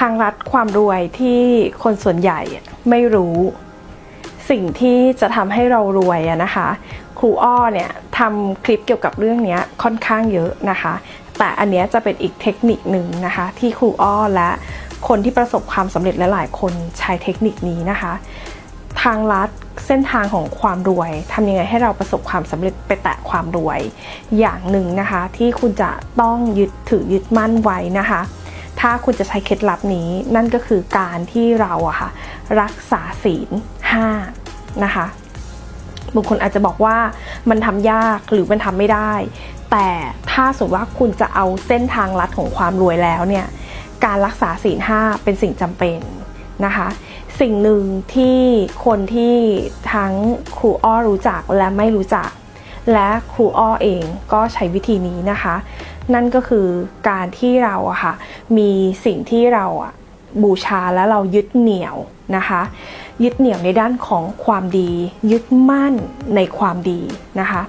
ทางลัดความรวยที่คนส่วนใหญ่ไม่รู้ สิ่งที่จะทำให้เรารวยนะคะ ครูอ้อเนี่ยทำคลิปเกี่ยวกับเรื่องนี้ค่อนข้างเยอะนะคะ แต่อันเนี้ยจะเป็นอีกเทคนิคหนึ่งนะคะ ที่ครูอ้อและคนที่ประสบความสำเร็จหลายๆ คนใช้เทคนิคนี้นะคะ ทางลัดเส้นทางของความรวยทำยังไงให้เราประสบความสำเร็จไปแตะความรวย อย่างหนึ่งนะคะ ที่คุณจะต้องยึดถือยึดมั่นไว้นะคะ ถ้าคุณจะใช้เคล็ดลับนี้นั่นก็คือการที่เราอะค่ะรักษาศีล5นะคะบางคนอาจจะบอกว่ามันทำยากหรือมันทำไม่ได้ แต่ถ้าสมมติว่าคุณจะเอาเส้นทางลัดของความรวยแล้วเนี่ยการรักษาศีล5เป็นสิ่งจำเป็นนะคะ สิ่งหนึ่งที่คนที่ทั้งครูอ้อรู้จักและไม่รู้จัก และครูอ้อเองก็ใช้วิธีนี้นะคะ นั่นก็คือการที่เราอะค่ะมีสิ่งที่เราอะบูชาและเรายึดเหนี่ยวนะคะ ยึดเหนี่ยวในด้านของความดี ยึดมั่นในความดีนะคะ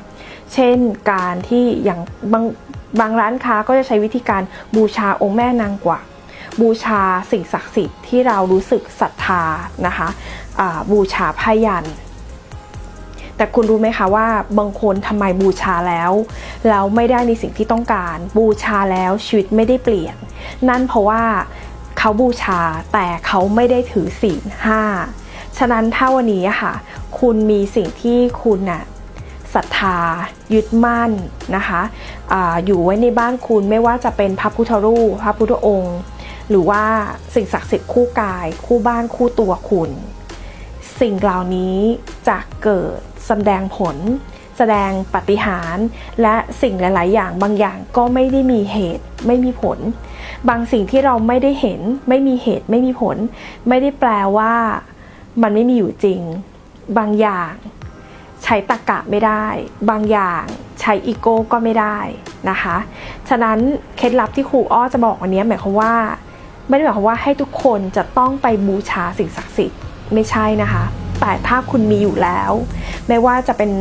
เช่นการที่อย่างบางบางร้านค้าก็จะใช้วิธีการบูชาองค์แม่นางกวักบูชาสิ่งศักดิ์สิทธิ์ที่เรารู้สึกศรัทธานะคะบูชาพยัน แต่คุณรู้ไหมคะว่าบางคนทำไมบูชาแล้วแล้วไม่ได้ในสิ่งที่ต้องการ บูชาแล้วชีวิตไม่ได้เปลี่ยน นั่นเพราะว่าเขาบูชาแต่เขาไม่ได้ถือศีลห้าฉะนั้นถ้าวันนี้ค่ะ คุณมีสิ่งที่คุณน่ะศรัทธา ยึดมั่นนะคะออยู่ไว้ในบ้านคุณไม่ว่าจะเป็นพระพุทธรูปพระพุทธองค์ หรือว่าสิ่งศักดิ์สิทธิ์คู่กาย คู่บ้านคู่ตัวคุณ สิ่งเหล่านี้จะเกิด แสดงผล แสดงปฏิหาร และสิ่งหลาย ๆ อย่างบางอย่างก็ไม่ได้มีเหตุไม่มีผล บางสิ่งที่เราไม่ได้เห็น ไม่มีเหตุไม่มีผล ไม่ได้แปลว่ามันไม่มีอยู่จริง บางอย่างใช้ตรกกะไม่ได้ บางอย่างใช้อีโก้ก็ไม่ได้นะคะ ฉะนั้นเคล็ดลับที่ครูอ้อจะบอกวันนี้หมายความว่า ไม่ได้หมายความว่าให้ทุกคนจะต้องไปบูชาสิ่งศักดิ์สิทธิ์ไม่ใช่นะคะ แต่ถ้าคุณมีอยู่แล้ว ไม่ว่าจะเป็น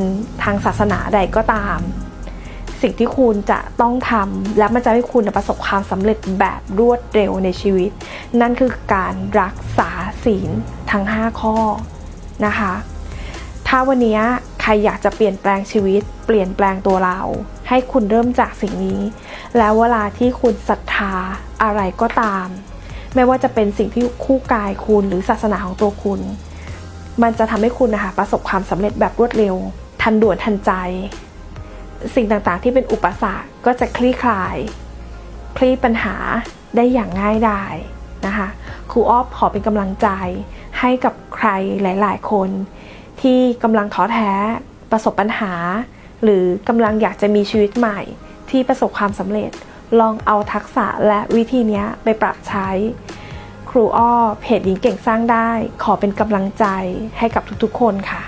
ทางศาสนาใดก็ตาม สิ่งที่คุณจะต้องทำและมันจะให้คุณประสบความสำเร็จแบบรวดเร็วในชีวิต นั่นคือการรักษาศีลทั้ง 5 ข้อนะคะ ถ้าวันนี้ใครอยากจะเปลี่ยนแปลงชีวิต เปลี่ยนแปลงตัวเรา ให้คุณเริ่มจากสิ่งนี้ แล้วเวลาที่คุณศรัทธาอะไรก็ตาม ไม่ว่าจะเป็นสิ่งที่คู่กายคุณหรือศาสนาของตัวคุณ มันจะทำให้คุณนะคะประสบความสำเร็จแบบรวดเร็ว ทันด่วนทันใจ สิ่งต่างๆที่เป็นอุปสรรคก็จะคลี่คลาย คลี่ปัญหาได้อย่างง่ายดายนะคะครูอ้อขอเป็นกำลังใจให้กับใครหลาย ๆ คน ที่กำลังท้อแท้ประสบปัญหา หรือกำลังอยากจะมีชีวิตใหม่ ที่ประสบความสำเร็จ ลองเอาทักษะและวิธีนี้ไปปรับใช้ ครูอ้อเพจหญิงเก่งสร้างได้ ขอเป็นกำลังใจให้กับทุกๆ คนค่ะ